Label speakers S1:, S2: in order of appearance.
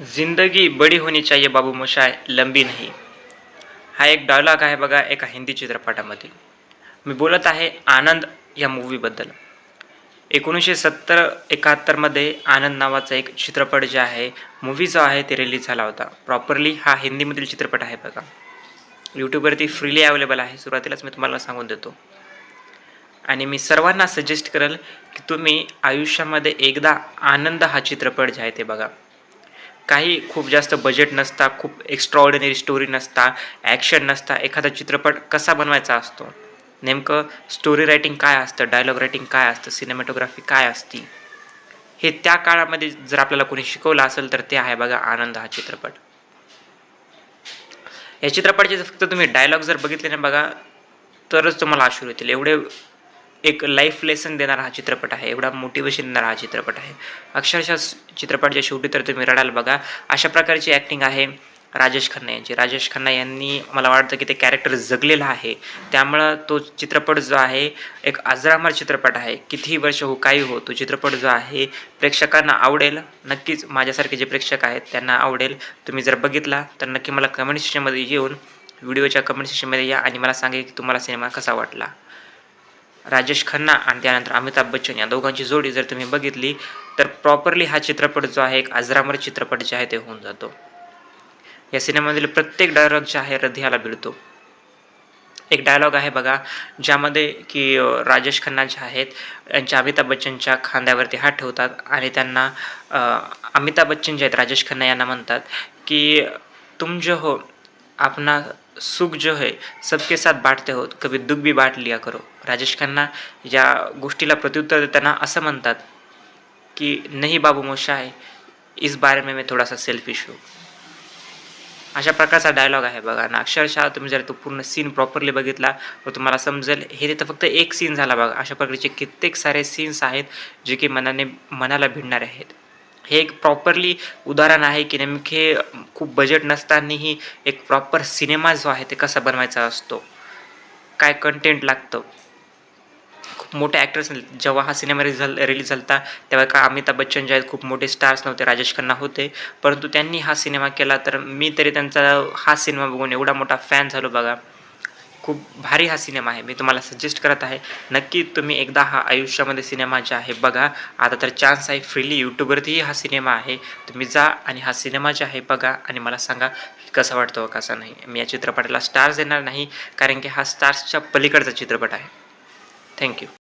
S1: जिंदगी बडी होनी चाहिए बाबू मोशाय लंबी नाही। हा एक डायलॉग आहे बघा एका हिंदी चित्रपटामधील मी बोलत आहे आनंद या मूवीबद्दल एकोणीसशे सत्तर एकाहत्तरमध्ये आनंद नावाचा एक चित्रपट जे आहे मूवी जो आहे ते रिलीज झाला होता. प्रॉपरली हा हिंदीमधील चित्रपट आहे बघा. यूट्यूबवरती फ्रीली अवेलेबल आहे. सुरुवातीलाच मी तुम्हाला सांगून देतो. आणि मी सर्वांना सजेस्ट करेल की तुम्ही आयुष्यामध्ये एकदा आनंद हा चित्रपट जे आहे ते बघा. काही खूप जास्त बजेट नसता खूप एक्स्ट्रॉर्डिनरी स्टोरी नसता ॲक्शन नसता एखादा चित्रपट कसा बनवायचा असतो? नेमकं स्टोरी रायटिंग काय असतं? डायलॉग रायटिंग काय असतं? सिनेमॅटोग्राफी काय असती? हे त्या काळामध्ये जर आपल्याला कोणी शिकवलं असेल तर ते आहे बघा आनंद हा चित्रपट. या चित्रपटाचे जर फक्त तुम्ही डायलॉग जर बघितले ना बघा तरच तुम्हाला आश्रू येतील एवढे एक लाईफ लेसन देणारा हा चित्रपट आहे. एवढा मोटिवेशन देणारा हा चित्रपट आहे. अक्षरशः चित्रपटच्या शेवटी तर तुम्ही रडाल बघा. अशा प्रकारची ॲक्टिंग आहे राजेश खन्ना यांची. राजेश खन्ना यांनी मला वाटतं की ते कॅरेक्टर जगलेलं आहे. त्यामुळं तो चित्रपट जो आहे एक अजरामर चित्रपट आहे. कितीही वर्ष हो काही हो तो चित्रपट जो आहे प्रेक्षकांना आवडेल. नक्कीच माझ्यासारखे जे प्रेक्षक आहेत त्यांना आवडेल. तुम्ही जर बघितला तर नक्की मला कमेंट सेक्शनमध्ये येऊन व्हिडिओच्या कमेंट सेक्शनमध्ये या आणि मला सांगा की तुम्हाला सिनेमा कसा वाटला. राजेश खन्ना आणि त्यानंतर अमिताभ बच्चन या दोघांची जोडी जर तुम्ही बघितली तर प्रॉपरली हा चित्रपट जो आहे एक अजरामर चित्रपट जे आहे ते होऊन जातो. या सिनेमामधील प्रत्येक डायलॉग जे आहे हृदयाला भिडतो. एक डायलॉग आहे बघा ज्यामध्ये की राजेश खन्ना जे आहेत यांच्या अमिताभ बच्चनच्या खांद्यावरती हात ठेवतात आणि त्यांना अमिताभ बच्चन जे आहेत राजेश खन्ना यांना म्हणतात की तुम जो हो अपना सुख जो है सबके साथ बांटते हो कभी दुःख भी बांट लिया करो। राजेश खन्ना या गोष्टीला प्रत्युत्तर देताना असं म्हणतात की नाही बाबू मोशा आहे इस बारे में मैं थोडासा सेल्फिश हूँ. अशा प्रकारचा डायलॉग आहे बघा ना. अक्षरशः तुम्ही जर तो पूर्ण सीन प्रॉपरली बघितला तर तुम्हाला समजेल हे तिथं फक्त एक सीन झाला बघा. अशा प्रकारचे कित्येक सारे सीन्स आहेत जे की मनाने मनाला भिडणारे आहेत. हे एक प्रॉपरली उदाहरण आहे की नेमके खूप बजेट नसतानाही एक प्रॉपर सिनेमा जो आहे ते कसा बनवायचा असतो? काय कंटेंट लागतं? खूप मोठे ॲक्टर्स जेव्हा हा सिनेमा रिझल रिलीज झाला तेव्हा का अमिताभ बच्चन जे आहेत खूप मोठे स्टार्स नव्हते राजेश खन्ना होते. परंतु त्यांनी हा सिनेमा केला तर मी तरी त्यांचा हा सिनेमा बघून एवढा मोठा फॅन झालो बघा. खूप भारी हा सिनेमा आहे. मी तुम्हाला सजेस्ट करत आहे नक्की तुम्ही एकदा हा आयुष्यामध्ये सिनेमा जे आहे बघा. आता तर चान्स आहे फ्रीली यूट्यूबवरतीही हा सिनेमा आहे. तुम्ही जा आणि हा सिनेमा जे आहे बघा आणि मला सांगा कसा वाटतो कसा नाही. मी या चित्रपटाला स्टार्स देणार नाही कारण की हा स्टार्सच्या पलीकडचा चित्रपट आहे. थँक्यू